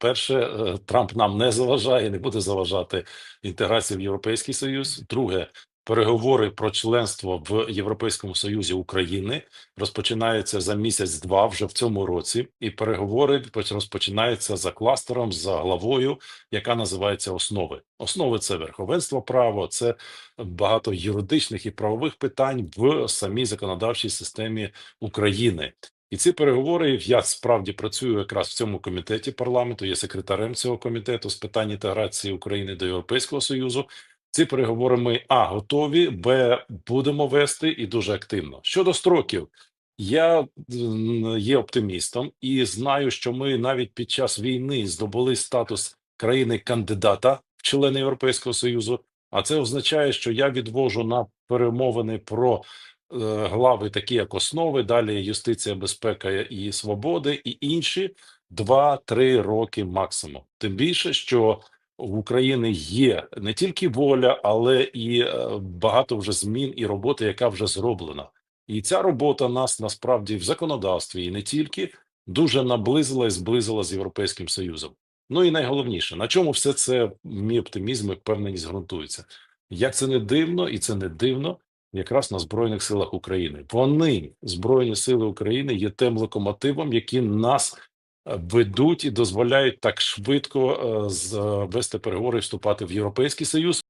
Перше, е, Трамп нам не заважає, не буде заважати інтеграції в Європейський Союз. Друге, переговори про членство в Європейському Союзі України розпочинаються за місяць-два вже в цьому році, і переговори розпочинаються за кластером, за главою, яка називається основи. Основи це верховенство права, це багато юридичних і правових питань в самій законодавчій системі України. І ці переговори я справді працюю якраз в цьому комітеті парламенту. Є секретарем цього комітету з питань інтеграції України до Європейського союзу. Ці переговори ми а готові, б будемо вести і дуже активно. Щодо строків, я є оптимістом і знаю, що ми навіть під час війни здобули статус країни-кандидата в члени Європейського союзу. А це означає, що я відвожу на перемовини про глави, такі як основи, далі юстиція, безпека і свободи, і інші 2-3 роки максимум. Тим більше, що в Україні є не тільки воля, але і е, багато вже змін і роботи, яка вже зроблена. І ця робота нас насправді в законодавстві і не тільки дуже наблизила і зблизила з Європейським Союзом. Ну і найголовніше, на чому все це мій оптимізм і впевненість ґрунтується. Як це не дивно, і це не дивно, якраз на Збройних силах України. Вони, Збройні Сили України, є тим локомотивом, які нас е, ведуть і дозволяють так швидко е, з- вести переговори і вступати в Європейський Союз.